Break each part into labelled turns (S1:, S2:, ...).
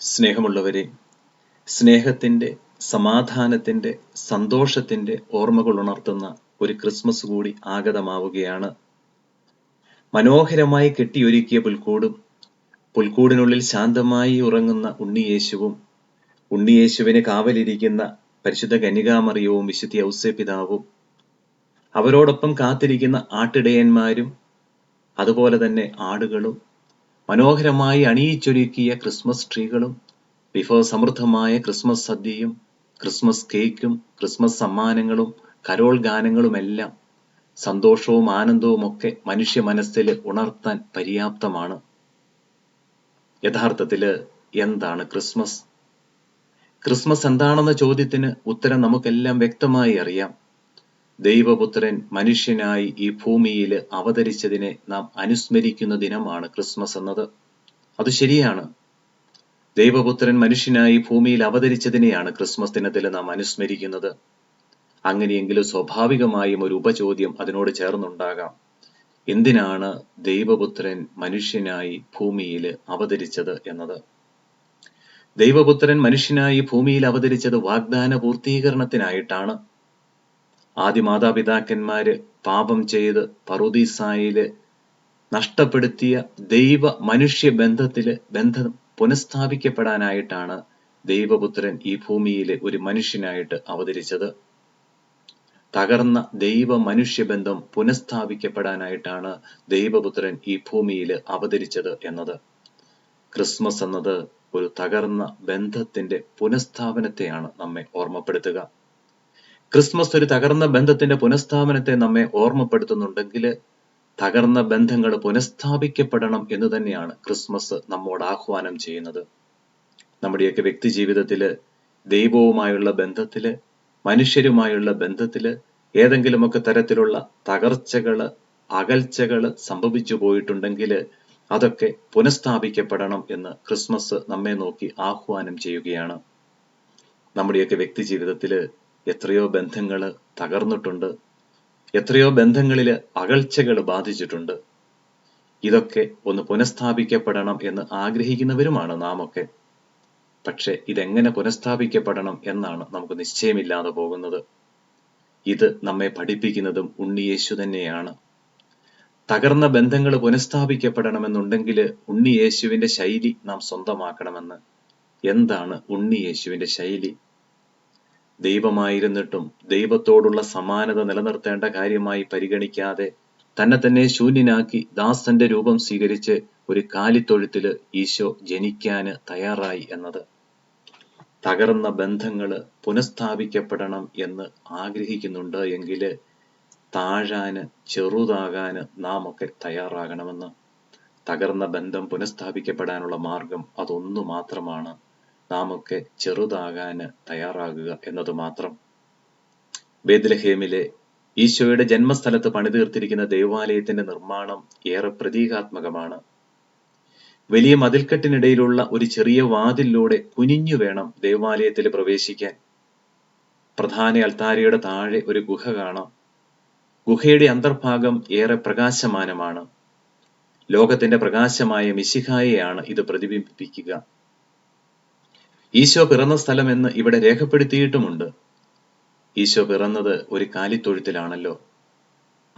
S1: സ്നേഹമുള്ളവരെ സ്നേഹത്തിന്റെ സമാധാനത്തിന്റെ സന്തോഷത്തിന്റെ ഓർമ്മകൾ ഉണർത്തുന്ന ഒരു ക്രിസ്മസ് കൂടി ആഗതമാവുകയാണ്. മനോഹരമായി കെട്ടിയൊരുക്കിയ പുൽക്കൂടും പുൽക്കൂടിനുള്ളിൽ ശാന്തമായി ഉറങ്ങുന്ന ഉണ്ണിയേശുവും ഉണ്ണിയേശുവിന് കാവലിരിക്കുന്ന പരിശുദ്ധ കന്യകാമറിയവും വിശുദ്ധി ഔസ്യപിതാവും അവരോടൊപ്പം കാത്തിരിക്കുന്ന ആട്ടിടയന്മാരും അതുപോലെ തന്നെ ആടുകളും മനോഹരമായി അണിയിച്ചൊരുക്കിയ ക്രിസ്മസ് ട്രീകളും വിഭവസമൃദ്ധമായ ക്രിസ്മസ് സദ്യയും ക്രിസ്മസ് കേക്കും ക്രിസ്മസ് സമ്മാനങ്ങളും കരോൾ ഗാനങ്ങളുമെല്ലാം സന്തോഷവും ആനന്ദവും ഒക്കെ മനുഷ്യ മനസ്സിൽ ഉണർത്താൻ പര്യാപ്തമാണ്. യഥാർത്ഥത്തിൽ എന്താണ് ക്രിസ്മസ്? ക്രിസ്മസ് എന്താണെന്ന ചോദ്യത്തിന് ഉത്തരം നമുക്കെല്ലാം വ്യക്തമായി അറിയാം. ദൈവപുത്രൻ മനുഷ്യനായി ഈ ഭൂമിയിൽ അവതരിച്ചതിനെ നാം അനുസ്മരിക്കുന്ന ദിനമാണ് ക്രിസ്മസ് എന്നത്. അത് ശരിയാണ്. ദൈവപുത്രൻ മനുഷ്യനായി ഭൂമിയിൽ അവതരിച്ചതിനെയാണ് ക്രിസ്മസ് ദിനത്തിൽ നാം അനുസ്മരിക്കുന്നത്. അങ്ങനെയെങ്കിലും സ്വാഭാവികമായും ഒരു ഉപചോദ്യം അതിനോട് ചേർന്നുണ്ടാകാം. എന്തിനാണ് ദൈവപുത്രൻ മനുഷ്യനായി ഭൂമിയിൽ അവതരിച്ചത് എന്നത്? ദൈവപുത്രൻ മനുഷ്യനായി ഭൂമിയിൽ അവതരിച്ചത് വാഗ്ദാന പൂർത്തീകരണത്തിനായിട്ടാണ് ആദ്യ മാതാപിതാക്കന്മാർ പാപം ചെയ്ത് പറുദീസായിൽ നഷ്ടപ്പെടുത്തിയ ദൈവ മനുഷ്യ ബന്ധത്തിൽ ബന്ധം പുനഃസ്ഥാപിക്കപ്പെടാനായിട്ടാണ് ദൈവപുത്രൻ ഈ ഭൂമിയിലെ ഒരു മനുഷ്യനായിട്ട് അവതരിച്ചത്. തകർന്ന ദൈവ മനുഷ്യ ബന്ധം പുനഃസ്ഥാപിക്കപ്പെടാനായിട്ടാണ് ദൈവപുത്രൻ ഈ ഭൂമിയിൽ അവതരിച്ചത് എന്നത്. ക്രിസ്മസ് എന്നത് ഒരു തകർന്ന ബന്ധത്തിന്റെ പുനഃസ്ഥാപനത്തെയാണ് നമ്മെ ഓർമ്മപ്പെടുത്തുക. ക്രിസ്മസ് ഒരു തകർന്ന ബന്ധത്തിന്റെ പുനഃസ്ഥാപനത്തെ നമ്മെ ഓർമ്മപ്പെടുത്തുന്നുണ്ടെങ്കിൽ തകർന്ന ബന്ധങ്ങൾ പുനഃസ്ഥാപിക്കപ്പെടണം എന്ന് തന്നെയാണ് ക്രിസ്മസ് നമ്മോട് ആഹ്വാനം ചെയ്യുന്നത്. നമ്മുടെയൊക്കെ വ്യക്തി ജീവിതത്തിൽ ദൈവവുമായുള്ള ബന്ധത്തിൽ മനുഷ്യരുമായുള്ള ബന്ധത്തിൽ ഏതെങ്കിലുമൊക്കെ തരത്തിലുള്ള തകർച്ചകൾ അകൽച്ചകൾ സംഭവിച്ചു പോയിട്ടുണ്ടെങ്കിൽ അതൊക്കെ പുനഃസ്ഥാപിക്കപ്പെടണം എന്ന് ക്രിസ്മസ് നമ്മെ നോക്കി ആഹ്വാനം ചെയ്യുകയാണ്. നമ്മുടെയൊക്കെ വ്യക്തി ജീവിതത്തിൽ എത്രയോ ബന്ധങ്ങൾ തകർന്നിട്ടുണ്ട്. എത്രയോ ബന്ധങ്ങളിൽ അകൽച്ചകൾ ബാധിച്ചിട്ടുണ്ട്. ഇതൊക്കെ ഒന്ന് പുനഃസ്ഥാപിക്കപ്പെടണം എന്ന് ആഗ്രഹിക്കുന്നവരുമാണ് നാം ഒക്കെ പക്ഷെ ഇതെങ്ങനെ പുനഃസ്ഥാപിക്കപ്പെടണം എന്നാണ് നമുക്ക് നിശ്ചയമില്ലാതെ പോകുന്നത്. ഇത് നമ്മെ പഠിപ്പിക്കുന്നതും ഉണ്ണിയേശു തന്നെയാണ്. തകർന്ന ബന്ധങ്ങൾ പുനഃസ്ഥാപിക്കപ്പെടണമെന്നുണ്ടെങ്കിൽ ഉണ്ണിയേശുവിന്റെ ശൈലി നാം സ്വന്തമാക്കണമെന്ന്. എന്താണ് ഉണ്ണിയേശുവിന്റെ ശൈലി? ദൈവമായിരുന്നിട്ടും ദൈവത്തോടുള്ള സമാനത നിലനിർത്തേണ്ട കാര്യമായി പരിഗണിക്കാതെ തന്നെ തന്നെ ശൂന്യനാക്കി ദാസന്റെ രൂപം സ്വീകരിച്ച് ഒരു കാലിത്തൊഴുത്തിൽ ഈശോ ജനിക്കാന് തയ്യാറായി എന്നത്. തകർന്ന ബന്ധങ്ങൾ പുനഃസ്ഥാപിക്കപ്പെടണം എന്ന് ആഗ്രഹിക്കുന്നുണ്ട് എങ്കിൽ താഴാന് ചെറുതാകാന് നാം ഒക്കെ തയ്യാറാകണമെന്ന്. തകർന്ന ബന്ധം പുനഃസ്ഥാപിക്കപ്പെടാനുള്ള മാർഗം അതൊന്നു മാത്രമാണ്. നാം ഒക്കെ ചെറുതാകാന് തയ്യാറാകുക എന്നത് മാത്രം. ബേദ്ലഹേമിലെ ഈശോയുടെ ജന്മസ്ഥലത്ത് പണിതീർത്തിരിക്കുന്ന ദേവാലയത്തിന്റെ നിർമ്മാണം ഏറെ പ്രതീകാത്മകമാണ്. വലിയ മതിൽക്കെട്ടിനിടയിലുള്ള ഒരു ചെറിയ വാതിലിലൂടെ കുനിഞ്ഞു വേണം ദേവാലയത്തിൽ പ്രവേശിക്കാൻ. പ്രധാന അൽത്താരയുടെ താഴെ ഒരു ഗുഹ കാണാം. ഗുഹയുടെ അന്തർഭാഗം ഏറെ പ്രകാശമാനമാണ്. ലോകത്തിന്റെ പ്രകാശമായ മിശിഹായെയാണ് ഇത് പ്രതിബിംബിപ്പിക്കുക. ഈശോ പിറന്ന സ്ഥലം എന്ന് ഇവിടെ രേഖപ്പെടുത്തിയിട്ടുമുണ്ട്. ഈശോ പിറന്നത് ഒരു കാലിത്തൊഴുത്തിലാണല്ലോ.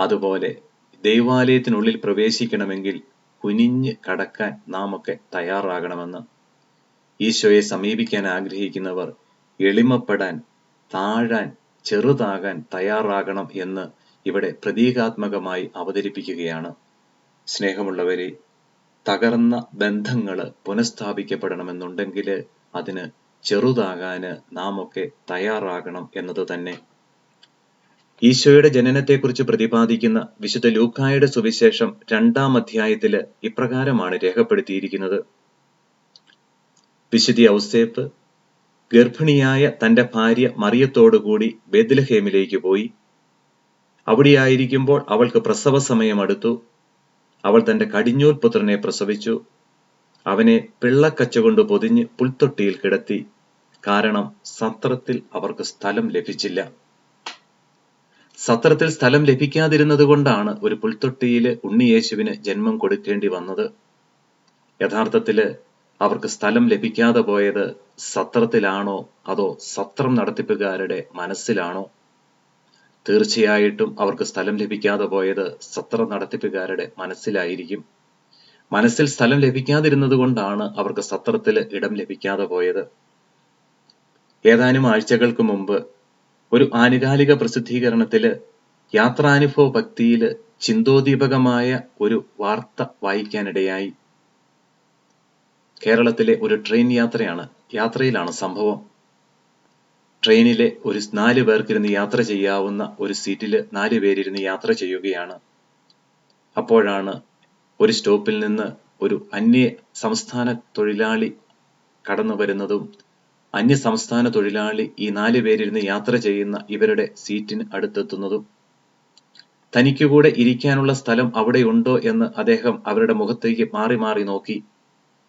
S1: അതുപോലെ ദൈവാലയത്തിനുള്ളിൽ പ്രവേശിക്കണമെങ്കിൽ കുനിഞ്ഞ് കടക്കാൻ നാം ഒക്കെ തയ്യാറാകണമെന്ന് ഈശോയെ സമീപിക്കാൻ ആഗ്രഹിക്കുന്നവർ എളിമപ്പെടാൻ താഴാൻ ചെറുതാകാൻ തയ്യാറാകണം എന്ന് ഇവിടെ പ്രതീകാത്മകമായി അവതരിപ്പിക്കുകയാണ്. സ്നേഹമുള്ളവരെ തകർന്ന ബന്ധങ്ങൾ പുനഃസ്ഥാപിക്കപ്പെടണമെന്നുണ്ടെങ്കിൽ അതിന് നാം ഒക്കെ തയ്യാറാകണം എന്നത് തന്നെ. ഈശോയുടെ ജനനത്തെക്കുറിച്ച് പ്രതിപാദിക്കുന്ന വിശുദ്ധ ലൂക്കായുടെ സുവിശേഷം രണ്ടാം അധ്യായത്തിൽ ഇപ്രകാരമാണ് രേഖപ്പെടുത്തിയിരിക്കുന്നത്. വിശുദ്ധി ഔസേപ്പ് ഗർഭിണിയായ തന്റെ ഭാര്യ മറിയത്തോടുകൂടി ബെദ്ലഹേമിലേക്ക് പോയി. അവിടെയായിരിക്കുമ്പോൾ അവൾക്ക് പ്രസവ സമയം അടുത്തു അവൾ തന്റെ കടിഞ്ഞൂൽ പുത്രനെ പ്രസവിച്ചു. അവനെ പിള്ളക്കച്ച കൊണ്ട് പൊതിഞ്ഞ് പുൽത്തൊട്ടിയിൽ കിടത്തി. കാരണം സത്രത്തിൽ അവർക്ക് സ്ഥലം ലഭിച്ചില്ല. സത്രത്തിൽ സ്ഥലം ലഭിക്കാതിരുന്നത് കൊണ്ടാണ് ഒരു പുൽത്തൊട്ടിയിലെ ഉണ്ണിയേശുവിന് ജന്മം കൊടുക്കേണ്ടി വന്നത്. യഥാർത്ഥത്തിൽ അവർക്ക് സ്ഥലം ലഭിക്കാതെ പോയത് സത്രത്തിലാണോ അതോ സത്രം നടത്തിപ്പുകാരുടെ മനസ്സിലാണോ? തീർച്ചയായിട്ടും അവർക്ക് സ്ഥലം ലഭിക്കാതെ പോയത് സത്രം നടത്തിപ്പുകാരുടെ മനസ്സിലായിരിക്കും. മനസ്സിൽ സ്ഥലം ലഭിക്കാതിരുന്നത് കൊണ്ടാണ് അവർക്ക് സത്രത്തിൽ ഇടം ലഭിക്കാതെ പോയത്. ഏതാനും ആഴ്ചകൾക്ക് മുമ്പ് ഒരു ആനുകാലിക പ്രസിദ്ധീകരണത്തിൽ യാത്രാനുഭവ ഭക്തിയിൽ ചിന്തോദീപകമായ ഒരു വാർത്ത വായിക്കാനിടയായി. കേരളത്തിലെ ഒരു ട്രെയിൻ യാത്രയാണ് യാത്രയിലാണ് സംഭവം. ട്രെയിനിലെ ഒരു നാല് പേർക്കിരുന്ന് യാത്ര ചെയ്യാവുന്ന ഒരു സീറ്റിൽ നാല് പേരിരുന്ന് യാത്ര ചെയ്യുകയാണ്. അപ്പോഴാണ് ഒരു സ്റ്റോപ്പിൽ നിന്ന് ഒരു അന്യ സംസ്ഥാന തൊഴിലാളി കടന്നു വരുന്നതും അന്യ സംസ്ഥാന തൊഴിലാളി ഈ നാല് പേരിരുന്ന് യാത്ര ചെയ്യുന്ന ഇവരുടെ സീറ്റിന് അടുത്തെത്തുന്നതും തനിക്ക് കൂടെ ഇരിക്കാനുള്ള സ്ഥലം അവിടെയുണ്ടോ എന്ന് അദ്ദേഹം അവരുടെ മുഖത്തേക്ക് മാറി മാറി നോക്കി.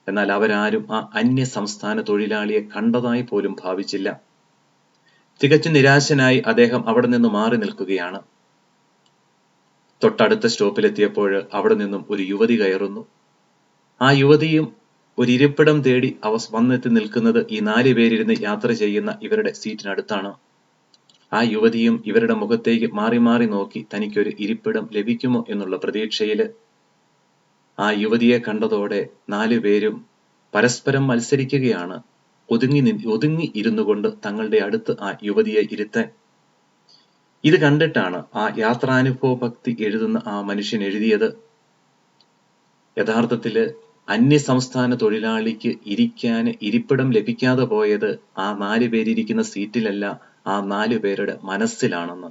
S1: എന്നാൽ അവരാരും ആ അന്യ സംസ്ഥാന തൊഴിലാളിയെ കണ്ടതായി പോലും ഭാവിച്ചില്ല. തികച്ചും നിരാശനായി അദ്ദേഹം അവിടെ നിന്ന് മാറി നിൽക്കുകയാണ്. തൊട്ടടുത്ത സ്റ്റോപ്പിലെത്തിയപ്പോൾ അവിടെ നിന്നും ഒരു യുവതി കയറുന്നു. ആ യുവതിയും ഒരു ഇരിപ്പിടം തേടി അവ വന്നെത്തി നിൽക്കുന്നത് ഈ നാല് പേരിരുന്ന് യാത്ര ചെയ്യുന്ന ഇവരുടെ സീറ്റിനടുത്താണ്. ആ യുവതിയും ഇവരുടെ മുഖത്തേക്ക് മാറി മാറി നോക്കി തനിക്കൊരു ഇരിപ്പിടം ലഭിക്കുമോ എന്നുള്ള പ്രതീക്ഷയിൽ ആ യുവതിയെ കണ്ടതോടെ നാലു പേരും പരസ്പരം മത്സരിക്കുകയാണ്. ഒതുങ്ങി ഒതുങ്ങി ഇരുന്നു കൊണ്ട് തങ്ങളുടെ അടുത്ത് ആ യുവതിയെ ഇരുത്താൻ ഇത് കണ്ടിട്ടാണ് ആ യാത്രാനുഭവ ഭക്തി എഴുതുന്ന ആ മനുഷ്യൻ എഴുതിയത്. യഥാർത്ഥത്തിൽ അന്യ സംസ്ഥാന തൊഴിലാളിക്ക് ഇരിക്കാൻ ഇരിപ്പിടം ലഭിക്കാതെ പോയത് ആ നാല് പേരിരിക്കുന്ന സീറ്റിലല്ല ആ നാലു പേരുടെ മനസ്സിലാണെന്ന്.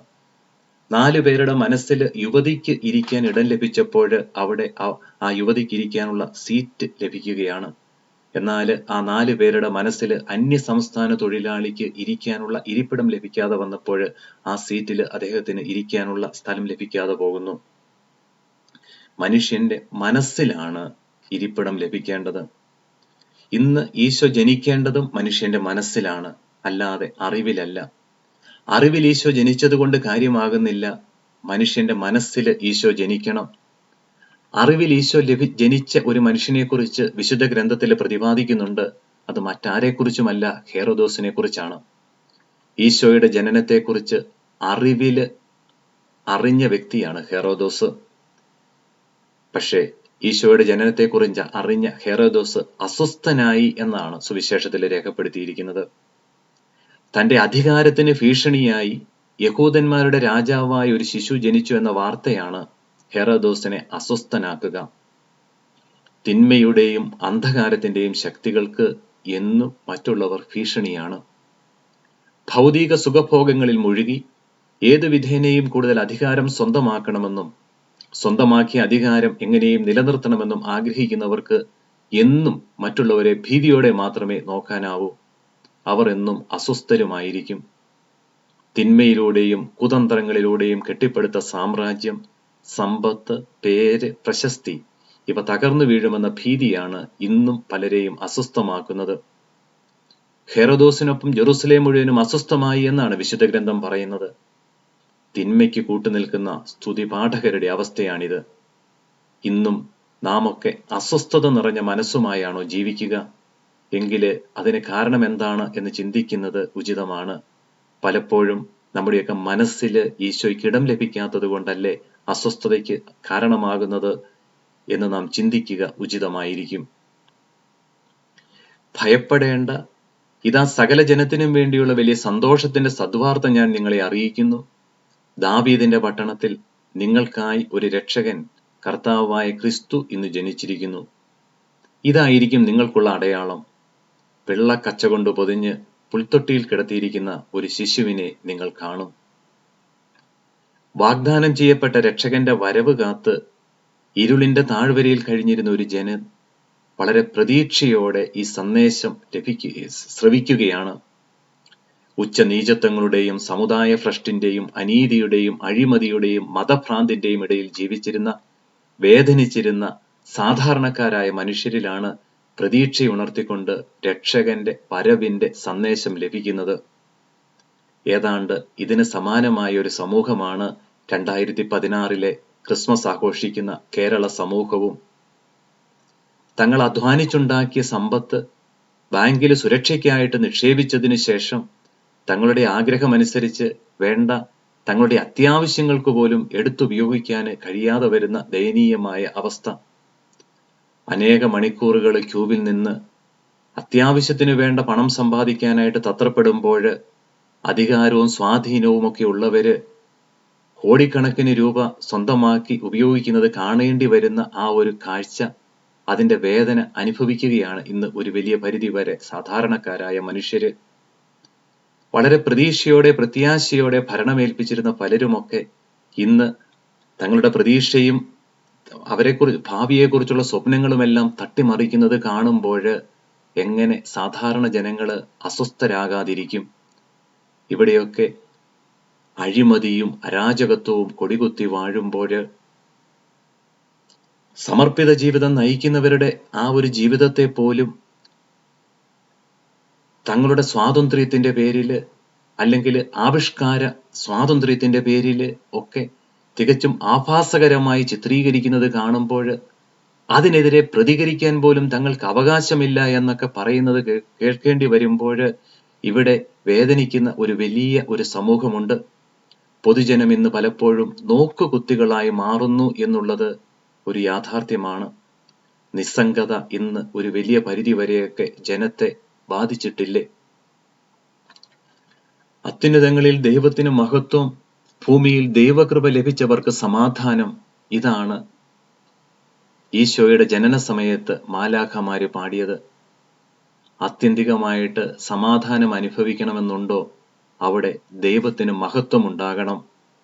S1: നാലു പേരുടെ മനസ്സിൽ യുവതിക്ക് ഇരിക്കാൻ ഇടം ലഭിച്ചപ്പോൾ അവിടെ ആ യുവതിക്ക് ഇരിക്കാനുള്ള സീറ്റ് ലഭിക്കുകയാണ്. എന്നാൽ ആ നാല് പേരുടെ മനസ്സിൽ അന്യ സംസ്ഥാന തൊഴിലാളിക്ക് ഇരിക്കാനുള്ള ഇരിപ്പിടം ലഭിക്കാതെ വന്നപ്പോൾ ആ സീറ്റിൽ അദ്ദേഹത്തിന് ഇരിക്കാനുള്ള സ്ഥലം ലഭിക്കാതെ പോകുന്നു. മനുഷ്യന്റെ മനസ്സിലാണ് ഇരിപ്പിടം ലഭിക്കേണ്ടത്. ഇന്ന് ഈശോ ജനിക്കേണ്ടതും മനുഷ്യന്റെ മനസ്സിലാണ് അല്ലാതെ അറിവിലല്ല. അറിവിൽ ഈശോ ജനിച്ചതുകൊണ്ട് കാര്യമാകുന്നില്ല. മനുഷ്യന്റെ മനസ്സിൽ ഈശോ ജനിക്കണം. അറിവിൽ ഈശോ ലഭി ജനിച്ച ഒരു മനുഷ്യനെക്കുറിച്ച് വിശുദ്ധ ഗ്രന്ഥത്തിൽ പ്രതിപാദിക്കുന്നുണ്ട്. അത് മറ്റാരെക്കുറിച്ചുമല്ല ഹേറോദോസിനെ കുറിച്ചാണ് ഈശോയുടെ ജനനത്തെക്കുറിച്ച് അറിവിൽ അറിഞ്ഞ വ്യക്തിയാണ് ഹേറോദോസ്. പക്ഷേ ഈശോയുടെ ജനനത്തെക്കുറിച്ച് അറിഞ്ഞ ഹേറോദോസ് അസ്വസ്ഥനായി എന്നാണ് സുവിശേഷത്തിൽ രേഖപ്പെടുത്തിയിരിക്കുന്നത്. തന്റെ അധികാരത്തിന് ഭീഷണിയായി യഹൂദന്മാരുടെ രാജാവായ ഒരു ശിശു ജനിച്ചു എന്ന വാർത്തയാണ് ഹെറോദോസിനെ അസ്വസ്ഥനാക്കുക. തിന്മയുടെയും അന്ധകാരത്തിന്റെയും ശക്തികൾക്ക് എന്നും മറ്റുള്ളവർ ഭീഷണിയാണ്. ഭൗതിക സുഖഭോഗങ്ങളിൽ മുഴുകി ഏതു വിധേനയും കൂടുതൽ അധികാരം സ്വന്തമാക്കണമെന്നും സ്വന്തമാക്കിയ അധികാരം എങ്ങനെയും നിലനിർത്തണമെന്നും ആഗ്രഹിക്കുന്നവർക്ക് എന്നും മറ്റുള്ളവരെ ഭീതിയോടെ മാത്രമേ നോക്കാനാവൂ. അവർ എന്നും അസ്വസ്ഥരുമായിരിക്കും. തിന്മയിലൂടെയും കുതന്ത്രങ്ങളിലൂടെയും കെട്ടിപ്പടുത്ത സാമ്രാജ്യം സമ്പത്ത് പേര് പ്രശസ്തി ഇവ തകർന്നു വീഴുമെന്ന ഭീതിയാണ് ഇന്നും പലരെയും അസ്വസ്ഥമാക്കുന്നത്. ഹെറോദോസിനൊപ്പം ജെറുസലേം മുഴുവനും അസ്വസ്ഥമായി എന്നാണ് വിശുദ്ധ ഗ്രന്ഥം പറയുന്നത്. തിന്മയ്ക്ക് കൂട്ടുനിൽക്കുന്ന സ്തുതി പാഠകരുടെ അവസ്ഥയാണിത്. ഇന്നും നാം ഒക്കെ അസ്വസ്ഥത നിറഞ്ഞ മനസ്സുമായാണോ ജീവിക്കുക? എങ്കിൽ അതിന് കാരണം എന്താണ് എന്ന് ചിന്തിക്കുന്നത് ഉചിതമാണ്. പലപ്പോഴും നമ്മുടെയൊക്കെ മനസ്സിൽ ഈശോയ്ക്ക് ഇടം ലഭിക്കാത്തത് കൊണ്ടല്ലേ അസ്വസ്ഥതയ്ക്ക് കാരണമാകുന്നത് എന്ന് നാം ചിന്തിക്കുക ഉചിതമായിരിക്കും. ഭയപ്പെടേണ്ട ഇതാ സകല ജനത്തിനും വേണ്ടിയുള്ള വലിയ സന്തോഷത്തിന്റെ സദ്വാർത്ത ഞാൻ നിങ്ങളെ അറിയിക്കുന്നു. ദാവീദിന്റെ പട്ടണത്തിൽ നിങ്ങൾക്കായി ഒരു രക്ഷകൻ കർത്താവായ ക്രിസ്തു ഇന്ന് ജനിച്ചിരിക്കുന്നു. ഇതായിരിക്കും നിങ്ങൾക്കുള്ള അടയാളം. വെള്ളക്കച്ച കൊണ്ട് പൊതിഞ്ഞ് പുൽത്തൊട്ടിയിൽ കിടത്തിയിരിക്കുന്ന ഒരു ശിശുവിനെ നിങ്ങൾ കാണും. വാഗ്ദാനം ചെയ്യപ്പെട്ട രക്ഷകന്റെ വരവ് കാത്ത് ഇരുളിന്റെ താഴ്വരയിൽ കഴിഞ്ഞിരുന്ന ഒരു ജന വളരെ പ്രതീക്ഷയോടെ ഈ സന്ദേശം ലഭിക്കുക ശ്രവിക്കുകയാണ്. ഉച്ചനീചത്വങ്ങളുടെയും സമുദായ ഭ്രഷ്ടിന്റെയും അനീതിയുടെയും അഴിമതിയുടെയും മതഭ്രാന്തിന്റെയും ഇടയിൽ ജീവിച്ചിരുന്ന വേദനിച്ചിരുന്ന സാധാരണക്കാരായ മനുഷ്യരിലാണ് പ്രതീക്ഷയുണർത്തിക്കൊണ്ട് രക്ഷകന്റെ വരവിന്റെ സന്ദേശം ലഭിക്കുന്നത്. ഏതാണ്ട് ഇതിന് സമാനമായ ഒരു സമൂഹമാണ് രണ്ടായിരത്തി പതിനാറിലെ ക്രിസ്മസ് ആഘോഷിക്കുന്ന കേരള സമൂഹവും. തങ്ങൾ അധ്വാനിച്ചുണ്ടാക്കിയ സമ്പത്ത് ബാങ്കിൽ സുരക്ഷയ്ക്കായിട്ട് നിക്ഷേപിച്ചതിന് ശേഷം തങ്ങളുടെ ആഗ്രഹമനുസരിച്ച് വേണ്ട തങ്ങളുടെ അത്യാവശ്യങ്ങൾക്ക് പോലും എടുത്തുപയോഗിക്കാൻ കഴിയാതെ വരുന്ന ദയനീയമായ അവസ്ഥ. അനേക മണിക്കൂറുകൾ ക്യൂവിൽ നിന്ന് അത്യാവശ്യത്തിന് വേണ്ട പണം സമ്പാദിക്കാനായിട്ട് തത്രപ്പെടുമ്പോൾ അധികാരവും സ്വാധീനവും ഒക്കെ ഉള്ളവര് കോടിക്കണക്കിന് രൂപ സ്വന്തമാക്കി ഉപയോഗിക്കുന്നത് കാണേണ്ടി വരുന്ന ആ ഒരു കാഴ്ച അതിന്റെ വേദന അനുഭവിക്കുകയാണ് ഇന്ന് ഒരു വലിയ പരിധി വരെ സാധാരണക്കാരായ മനുഷ്യര്. വളരെ പ്രതീക്ഷയോടെ പ്രത്യാശയോടെ ഭരണമേൽപ്പിച്ചിരുന്ന പലരുമൊക്കെ ഇന്ന് തങ്ങളുടെ പ്രതീക്ഷയും അവരെക്കുറിച്ച് ഭാവിയെക്കുറിച്ചുള്ള സ്വപ്നങ്ങളുമെല്ലാം തട്ടിമറിക്കുന്നത് കാണുമ്പോൾ എങ്ങനെ സാധാരണ ജനങ്ങൾ അസ്വസ്ഥരാകാതിരിക്കും? ഇവിടെയൊക്കെ അഴിമതിയും അരാജകത്വവും കൊടികുത്തി വാഴുമ്പോൾ സമർപ്പിത ജീവിതം നയിക്കുന്നവരുടെ ആ ഒരു ജീവിതത്തെ പോലും തങ്ങളുടെ സ്വാതന്ത്ര്യത്തിന്റെ പേരിൽ അല്ലെങ്കിൽ ആവിഷ്കാര സ്വാതന്ത്ര്യത്തിന്റെ പേരിൽ ഒക്കെ തികച്ചും ആഭാസകരമായി ചിത്രീകരിക്കുന്നത് കാണുമ്പോൾ അതിനെതിരെ പ്രതികരിക്കാൻ പോലും തങ്ങൾക്ക് അവകാശമില്ല എന്നൊക്കെ പറയുന്നത് കേൾക്കേണ്ടി വരുമ്പോൾ ഇവിടെ വേദനിക്കുന്ന ഒരു വലിയ ഒരു സമൂഹമുണ്ട്. പൊതുജനം ഇന്ന് പലപ്പോഴും നോക്കുകുത്തികളായി മാറുന്നു എന്നുള്ളത് ഒരു യാഥാർത്ഥ്യമാണ്. നിസ്സംഗത ഇന്ന് ഒരു വലിയ പരിധി വരെയൊക്കെ ജനത്തെ ബാധിച്ചിട്ടില്ലേ? അത്യുന്നതങ്ങളിൽ ദൈവത്തിന് മഹത്വം ഭൂമിയിൽ ദൈവകൃപ ലഭിച്ചവർക്ക് സമാധാനം ഇതാണ് ഈശോയുടെ ജനന സമയത്ത് മാലാഖമാര് പാടിയത്. ആത്യന്തികമായിട്ട് സമാധാനം അനുഭവിക്കണമെന്നുണ്ടോ? അവിടെ ദൈവത്തിന് മഹത്വം ഉണ്ടാകണം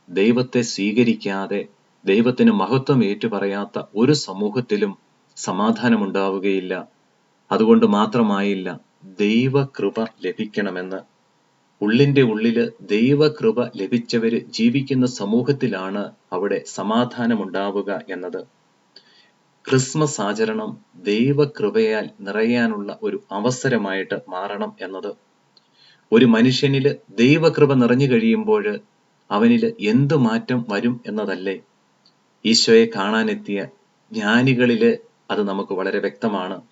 S1: ദൈവത്തെ സ്വീകരിക്കാതെ ദൈവത്തിന് മഹത്വം ഏറ്റുപറയാത്ത ഒരു സമൂഹത്തിലും സമാധാനം ഉണ്ടാവുകയില്ല അതുകൊണ്ട് മാത്രമായില്ല ദൈവകൃപ ലഭിക്കണമെന്ന്. ഉള്ളിന്റെ ഉള്ളിൽ ദൈവകൃപ ലഭിച്ചവര് ജീവിക്കുന്ന സമൂഹത്തിലാണ് അവിടെ സമാധാനം ഉണ്ടാവുക എന്നത്. ക്രിസ്മസ് ആചരണം ദൈവകൃപയാൽ നിറയാനുള്ള ഒരു അവസരമായിട്ട് മാറണം എന്നത്. ഒരു മനുഷ്യനിൽ ദൈവകൃപ നിറഞ്ഞു കഴിയുമ്പോൾ അവനിൽ എന്തു മാറ്റം വരും എന്നതല്ലേ? ഈശോയെ കാണാനെത്തിയ ജ്ഞാനികളിൽ അത് നമുക്ക് വളരെ വ്യക്തമാണ്.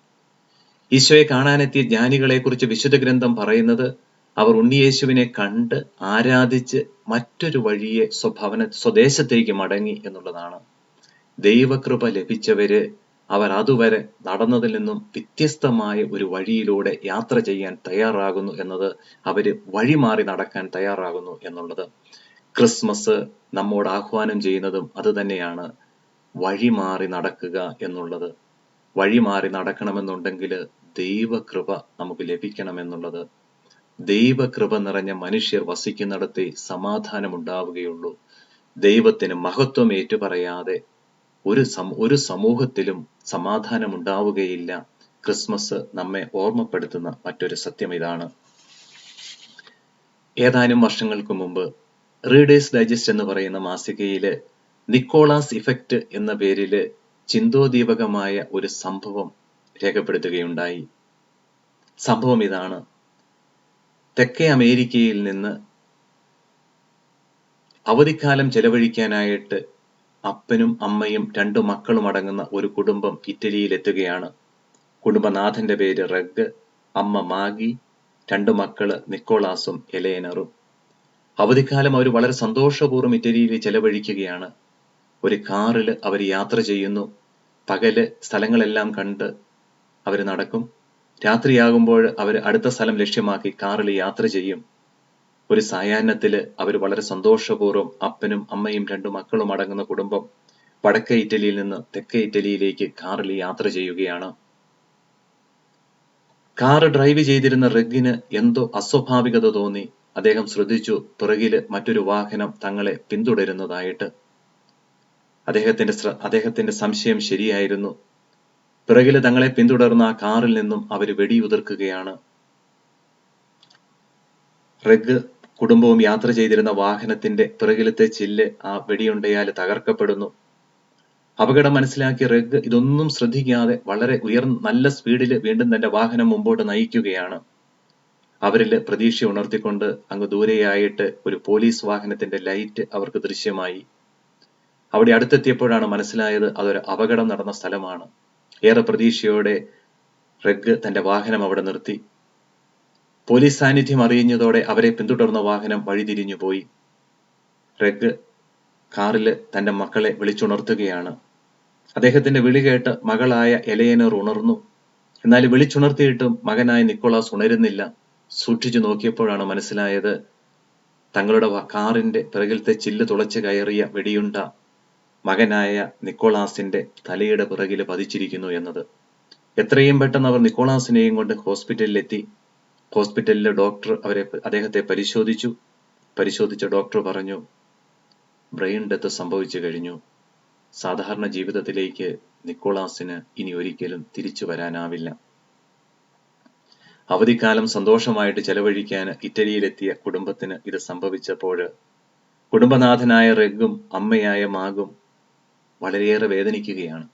S1: ഈശോയെ കാണാനെത്തിയ ജ്ഞാനികളെക്കുറിച്ച് വിശുദ്ധ ഗ്രന്ഥം പറയുന്നത് അവർ ഉണ്ണിയേശുവിനെ കണ്ട് ആരാധിച്ച് മറ്റൊരു വഴിയെ സ്വഭവന സ്വദേശത്തേക്ക് മടങ്ങി എന്നുള്ളതാണ്. ദൈവകൃപ ലഭിച്ചവര് അവർ അതുവരെ നടന്നതിൽ നിന്നും വ്യത്യസ്തമായ ഒരു വഴിയിലൂടെ യാത്ര ചെയ്യാൻ തയ്യാറാകുന്നു എന്നത് അവർ വഴിമാറി നടക്കാൻ തയ്യാറാകുന്നു എന്നുള്ളത്. ക്രിസ്മസ് നമ്മോട് ആഹ്വാനം ചെയ്യുന്നതും അത് തന്നെയാണ്. വഴിമാറി നടക്കുക എന്നുള്ളത്. വഴിമാറി നടക്കണമെന്നുണ്ടെങ്കിൽ ദൈവകൃപ നമുക്ക് ലഭിക്കണമെന്നുള്ളത്. ദൈവകൃപ നിറഞ്ഞ മനുഷ്യർ വസിക്കുന്നിടത്തെ സമാധാനമുണ്ടാവുകയുള്ളൂ. ദൈവത്തിന് മഹത്വം ഏറ്റുപറയാതെ ഒരു ഒരു സമൂഹത്തിലും സമാധാനമുണ്ടാവുകയില്ല. ക്രിസ്മസ് നമ്മെ ഓർമ്മപ്പെടുത്തുന്ന മറ്റൊരു സത്യം ഇതാണ്. ഏതാനും വർഷങ്ങൾക്ക് മുമ്പ് റീഡേഴ്സ് ഡൈജസ്റ്റ് എന്ന് പറയുന്ന മാസികയിലെ നിക്കോളാസ് ഇഫക്റ്റ് എന്ന പേരിൽ ചിന്തോദീപകമായ ഒരു സംഭവം രേഖപ്പെടുത്തുകയുണ്ടായി. സംഭവം ഇതാണ്. തെക്കേ അമേരിക്കയിൽ നിന്ന് അവധിക്കാലം ചെലവഴിക്കാനായിട്ട് അപ്പനും അമ്മയും രണ്ടു മക്കളും അടങ്ങുന്ന ഒരു കുടുംബം ഇറ്റലിയിൽ എത്തുകയാണ് കുടുംബനാഥന്റെ പേര് റഗ് അമ്മ മാഗി രണ്ടു മക്കൾ നിക്കോളാസും എലേനറും. അവധിക്കാലം അവർ വളരെ സന്തോഷപൂർവം ഇറ്റലിയിൽ ചെലവഴിക്കുകയാണ്. ഒരു കാറിൽ അവർ യാത്ര ചെയ്യുന്നു. പകൽ സ്ഥലങ്ങളെല്ലാം കണ്ട് അവർ നടക്കും. രാത്രിയാകുമ്പോൾ അവർ അടുത്ത സ്ഥലം ലക്ഷ്യമാക്കി കാറിൽ യാത്ര ചെയ്യും. ഒരു സായാഹ്നത്തിൽ അവർ വളരെ സന്തോഷപൂർവം അപ്പനും അമ്മയും രണ്ടു മക്കളും അടങ്ങുന്ന കുടുംബം വടക്കേ ഇറ്റലിയിൽ നിന്ന് തെക്കേ ഇറ്റലിയിലേക്ക് കാറിൽ യാത്ര ചെയ്യുകയാണ്. കാർ ഡ്രൈവ് ചെയ്തിരുന്ന റെഗിന് എന്തോ അസ്വാഭാവികത തോന്നി. അദ്ദേഹം ശ്രദ്ധിച്ചു പിറകിൽ മറ്റൊരു വാഹനം തങ്ങളെ പിന്തുടരുന്നതായിട്ട്. അദ്ദേഹത്തിന്റെ അദ്ദേഹത്തിന്റെ സംശയം ശരിയായിരുന്നു. പിറകിൽ തങ്ങളെ പിന്തുടർന്ന ആ കാറിൽ നിന്നും അവർ വെടിയുതിർക്കുകയാണ്. റെഗ് കുടുംബവും യാത്ര ചെയ്തിരുന്ന വാഹനത്തിന്റെ പിറകിലത്തെ ചില്ല് ആ വെടിയുണ്ടയാൽ തകർക്കപ്പെടുന്നു. അപകടം മനസ്സിലാക്കിയ റെഗ് ഇതൊന്നും ശ്രദ്ധിക്കാതെ വളരെ ഉയർന്ന നല്ല സ്പീഡിൽ വീണ്ടും തന്റെ വാഹനം മുമ്പോട്ട് നയിക്കുകയാണ്. അവരിൽ പ്രതീക്ഷ ഉണർത്തിക്കൊണ്ട് അങ്ങ് ദൂരെയായിട്ട് ഒരു പോലീസ് വാഹനത്തിന്റെ ലൈറ്റ് അവർക്ക് ദൃശ്യമായി. അവിടെ അടുത്തെത്തിയപ്പോഴാണ് മനസ്സിലായത് അതൊരു അപകടം നടന്ന സ്ഥലമാണ്. ഏറെ പ്രതീക്ഷയോടെ റെഗ് തന്റെ വാഹനം അവിടെ നിർത്തി. പോലീസ് സാന്നിധ്യം അറിയുന്നതോടെ അവരെ പിന്തുടർന്ന വാഹനം വഴിതിരിഞ്ഞു പോയി. റെഗ് കാറിൽ തന്റെ മക്കളെ വിളിച്ചുണർത്തുകയാണ്. അദ്ദേഹത്തിന്റെ വിളി കേട്ട് മകളായ എലയനർ ഉണർന്നു. എന്നാൽ വിളിച്ചുണർത്തിയിട്ടും മകനായ നിക്കോളാസ് ഉണരുന്നില്ല. സൂക്ഷിച്ചു നോക്കിയപ്പോഴാണ് മനസ്സിലായത് തങ്ങളുടെ കാറിന്റെ പിറകിലത്തെ ചില്ല് തുളച്ചു കയറിയ വെടിയുണ്ട മകനായ നിക്കോളാസിന്റെ തലയുടെ പിറകിൽ പതിച്ചിരിക്കുന്നു എന്നത്. എത്രയും പെട്ടെന്ന് അവർ നിക്കോളാസിനെയും കൊണ്ട് ഹോസ്പിറ്റലിലെത്തി. ഹോസ്പിറ്റലിലെ ഡോക്ടർ അവരെ അദ്ദേഹത്തെ പരിശോധിച്ചു. പരിശോധിച്ച ഡോക്ടർ പറഞ്ഞു ബ്രെയിൻ ഡെത്ത് സംഭവിച്ചു കഴിഞ്ഞു. സാധാരണ ജീവിതത്തിലേക്ക് നിക്കോളാസിന് ഇനി ഒരിക്കലും തിരിച്ചു വരാനാവില്ല. അവധിക്കാലം സന്തോഷമായിട്ട് ചെലവഴിക്കാൻ ഇറ്റലിയിലെത്തിയ കുടുംബത്തിന് ഇത് സംഭവിച്ചപ്പോൾ കുടുംബനാഥനായ റെഗും അമ്മയായ മാഗും വളരെയേറെ വേദനിക്കുകയാണ്.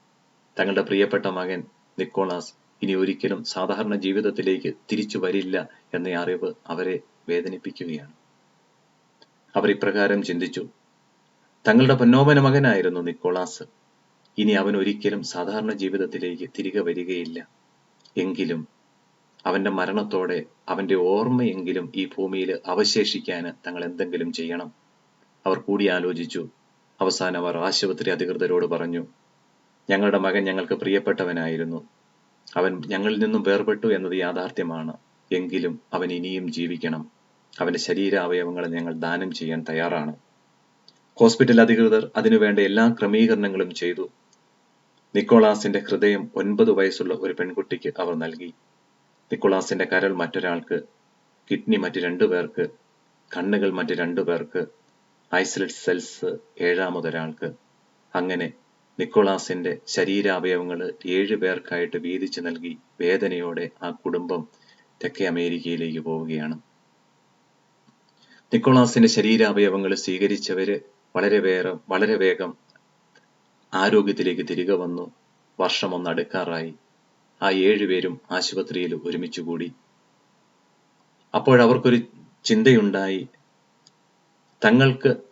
S1: തങ്ങളുടെ പ്രിയപ്പെട്ട മകൻ നിക്കോളാസ് ഇനി ഒരിക്കലും സാധാരണ ജീവിതത്തിലേക്ക് തിരിച്ചു വരില്ല എന്ന അറിവ് അവരെ വേദനിപ്പിക്കുകയാണ്. അവർ ഇപ്രകാരം ചിന്തിച്ചു തങ്ങളുടെ പൊന്നോമന മകനായിരുന്നു നിക്കോളാസ്. ഇനി അവൻ ഒരിക്കലും സാധാരണ ജീവിതത്തിലേക്ക് തിരികെ വരികയില്ല. എങ്കിലും അവന്റെ മരണത്തോടെ അവന്റെ ഓർമ്മയെങ്കിലും ഈ ഭൂമിയിൽ അവശേഷിക്കാൻ തങ്ങൾ എന്തെങ്കിലും ചെയ്യണം. അവർ കൂടിയാലോചിച്ചു. അവസാനം അവർ ആശുപത്രി അധികൃതരോട് പറഞ്ഞു ഞങ്ങളുടെ മകൻ ഞങ്ങൾക്ക് പ്രിയപ്പെട്ടവനായിരുന്നു. അവൻ ഞങ്ങളിൽ നിന്നും വേർപെട്ടു എന്നത് യാഥാർത്ഥ്യമാണ്. എങ്കിലും അവൻ ഇനിയും ജീവിക്കണം. അവന്റെ അവയവങ്ങളെ ഞങ്ങൾ ദാനം ചെയ്യാൻ തയ്യാറാണ്. ഹോസ്പിറ്റൽ അധികൃതർ അതിനുവേണ്ട എല്ലാ ക്രമീകരണങ്ങളും ചെയ്തു. നിക്കോളാസിന്റെ ഹൃദയം ഒൻപത് വയസ്സുള്ള ഒരു പെൺകുട്ടിക്ക് അവർ നൽകി. നിക്കോളാസിന്റെ കരൾ മറ്റൊരാൾക്ക് കിഡ്നി മറ്റു രണ്ടു പേർക്ക് കണ്ണുകൾ മറ്റു രണ്ടു പേർക്ക് ഐസൊലേറ്റ് സെൽസ് ഏഴാമതൊരാൾക്ക്. അങ്ങനെ നിക്കോളാസിന്റെ ശരീരാവയവങ്ങൾ ഏഴു പേർക്കായിട്ട് വീതിച്ചു നൽകി വേദനയോടെ ആ കുടുംബം തെക്കേ അമേരിക്കയിലേക്ക് പോവുകയാണ്. നിക്കോളാസിന്റെ ശരീരാവയവങ്ങൾ സ്വീകരിച്ചവര് വളരെ വേറെ വളരെ വേഗം ആരോഗ്യത്തിലേക്ക് തിരികെ വന്നു. വർഷം ഒന്ന് അടുക്കാറായി. ആ ഏഴുപേരും ആശുപത്രിയിൽ ഒരുമിച്ച് കൂടി. അപ്പോഴവർക്കൊരു ചിന്തയുണ്ടായി. തങ്ങൾക്ക്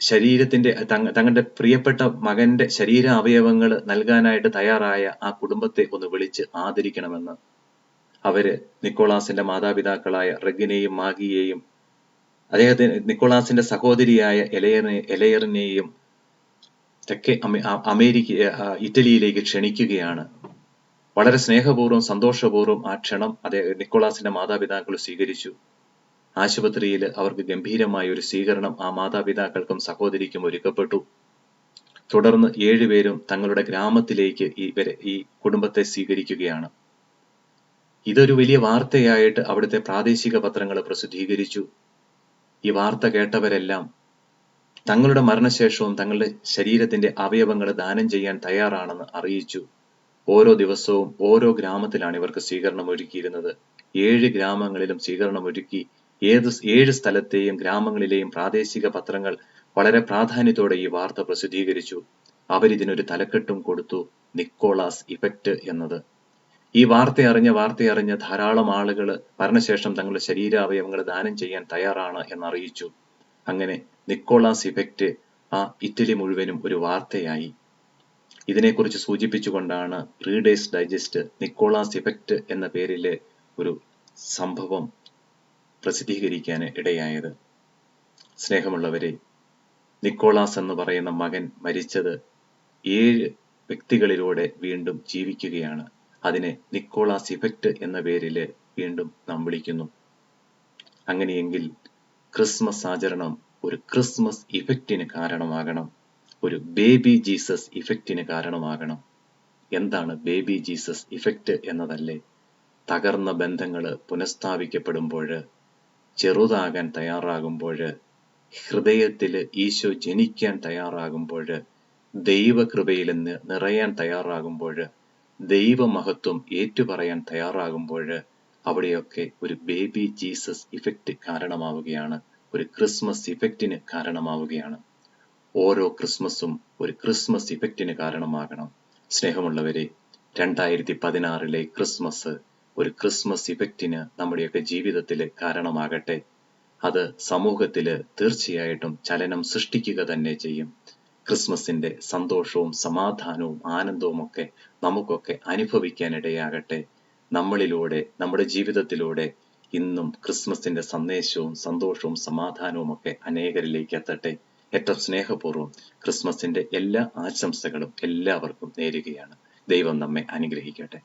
S1: ശരീരത്തിന്റെ തങ്ങ തങ്ങളുടെ പ്രിയപ്പെട്ട മകന്റെ ശരീര അവയവങ്ങൾ നൽകാനായിട്ട് തയ്യാറായ ആ കുടുംബത്തെ ഒന്ന് വിളിച്ച് ആദരിക്കണമെന്ന് അവർ നിക്കോളാസിന്റെ മാതാപിതാക്കളായ റെഗിനെയും മാഗിയെയും അദ്ദേഹത്തിന് നിക്കോളാസിന്റെ സഹോദരിയായ എലയറിനെ എലയറിനെയും തെക്കേ അമേരിക്ക ഇറ്റലിയിലേക്ക് ക്ഷണിക്കുകയാണ്. വളരെ സ്നേഹപൂർവം സന്തോഷപൂർവം ആ ക്ഷണം അദ്ദേഹം നിക്കോളാസിന്റെ മാതാപിതാക്കൾ സ്വീകരിച്ചു. ആശുപത്രിയിൽ അവർക്ക് ഗംഭീരമായ ഒരു സ്വീകരണം ആ മാതാപിതാക്കൾക്കും സഹോദരിക്കും ഒരുക്കപ്പെട്ടു. തുടർന്ന് ഏഴുപേരും തങ്ങളുടെ ഗ്രാമത്തിലേക്ക് ഇവരെ ഈ കുടുംബത്തെ സ്വീകരിക്കുകയാണ്. ഇതൊരു വലിയ വാർത്തയായിട്ട് അവിടുത്തെ പ്രാദേശിക പത്രങ്ങൾ പ്രസിദ്ധീകരിച്ചു. ഈ വാർത്ത കേട്ടവരെല്ലാം തങ്ങളുടെ മരണശേഷവും തങ്ങളുടെ ശരീരത്തിന്റെ അവയവങ്ങൾ ദാനം ചെയ്യാൻ തയ്യാറാണെന്ന് അറിയിച്ചു. ഓരോ ദിവസവും ഓരോ ഗ്രാമത്തിലാണ് ഇവർക്ക് സ്വീകരണം ഒരുക്കിയിരുന്നത് ഏഴ് ഗ്രാമങ്ങളിലും സ്വീകരണം ഒരുക്കി ഏത് ഏഴ് സ്ഥലത്തെയും ഗ്രാമങ്ങളിലെയും പ്രാദേശിക പത്രങ്ങൾ വളരെ പ്രാധാന്യത്തോടെ ഈ വാർത്ത പ്രസിദ്ധീകരിച്ചു. അവരിതിനൊരു തലക്കെട്ടും കൊടുത്തു നിക്കോളാസ് ഇഫക്റ്റ് എന്നത്. ഈ വാർത്ത അറിഞ്ഞ വാർത്ത അറിഞ്ഞ ധാരാളം ആളുകൾ മരണശേഷം തങ്ങളുടെ ശരീരാവയവങ്ങൾ ദാനം ചെയ്യാൻ തയ്യാറാണ് എന്നറിയിച്ചു. അങ്ങനെ നിക്കോളാസ് ഇഫക്റ്റ് ആ ഇറ്റലി മുഴുവനും ഒരു വാർത്തയായി. ഇതിനെക്കുറിച്ച് സൂചിപ്പിച്ചുകൊണ്ടാണ് റീഡേഴ്സ് ഡൈജസ്റ്റ് നിക്കോളാസ് ഇഫക്റ്റ് എന്ന പേരിലെ ഒരു സംഭവം പ്രസിദ്ധീകരിക്കാൻ ഇടയായത്. സ്നേഹമുള്ളവരെ നിക്കോളാസ് എന്ന് പറയുന്ന മകൻ മരിച്ചത് ഏഴ് വ്യക്തികളിലൂടെ വീണ്ടും ജീവിക്കുകയാണ്. അതിനെ നിക്കോളാസ് ഇഫക്റ്റ് എന്ന പേരിൽ വീണ്ടും നാം വിളിക്കുന്നു. അങ്ങനെയെങ്കിൽ ക്രിസ്മസ് ആചരണം ഒരു ക്രിസ്മസ് ഇഫക്റ്റിന് കാരണമാകണം. ഒരു ബേബി ജീസസ് ഇഫക്റ്റിന് കാരണമാകണം. എന്താണ് ബേബി ജീസസ് ഇഫക്റ്റ് എന്നതല്ലേ? തകർന്ന ബന്ധങ്ങൾ പുനഃസ്ഥാപിക്കപ്പെടുമ്പോൾ ചെറുതാകാൻ തയ്യാറാകുമ്പോൾ ഹൃദയത്തിൽ ഈശോ ജനിക്കാൻ തയ്യാറാകുമ്പോൾ ദൈവകൃപയിൽ നിറയാൻ തയ്യാറാകുമ്പോൾ ദൈവമഹത്വം ഏറ്റുപറയാൻ തയ്യാറാകുമ്പോൾ അവിടെയൊക്കെ ഒരു ബേബി ജീസസ് ഇഫക്റ്റ് കാരണമാവുകയാണ്. ഒരു ക്രിസ്മസ് ഇഫക്റ്റിന് കാരണമാവുകയാണ്. ഓരോ ക്രിസ്മസും ഒരു ക്രിസ്മസ് ഇഫക്റ്റിന് കാരണമാകണം. സ്നേഹമുള്ളവരെ രണ്ടായിരത്തി പതിനാറിലെ ക്രിസ്മസ് ഒരു ക്രിസ്മസ് ഇഫക്റ്റിന് നമ്മുടെയൊക്കെ ജീവിതത്തിൽ കാരണമാകട്ടെ. അത് സമൂഹത്തിൽ തീർച്ചയായിട്ടും ചലനം സൃഷ്ടിക്കുക തന്നെ ചെയ്യും. ക്രിസ്മസിന്റെ സന്തോഷവും സമാധാനവും ആനന്ദവും ഒക്കെ നമുക്കൊക്കെ അനുഭവിക്കാനിടയാകട്ടെ. നമ്മളിലൂടെ നമ്മുടെ ജീവിതത്തിലൂടെ ഇന്നും ക്രിസ്മസിന്റെ സന്ദേശവും സന്തോഷവും സമാധാനവും ഒക്കെ അനേകരിലേക്ക് എത്തട്ടെ ഏറ്റവും സ്നേഹപൂർവം ക്രിസ്മസിന്റെ എല്ലാ ആശംസകളും എല്ലാവർക്കും നേരുകയാണ്. ദൈവം നമ്മെ അനുഗ്രഹിക്കട്ടെ.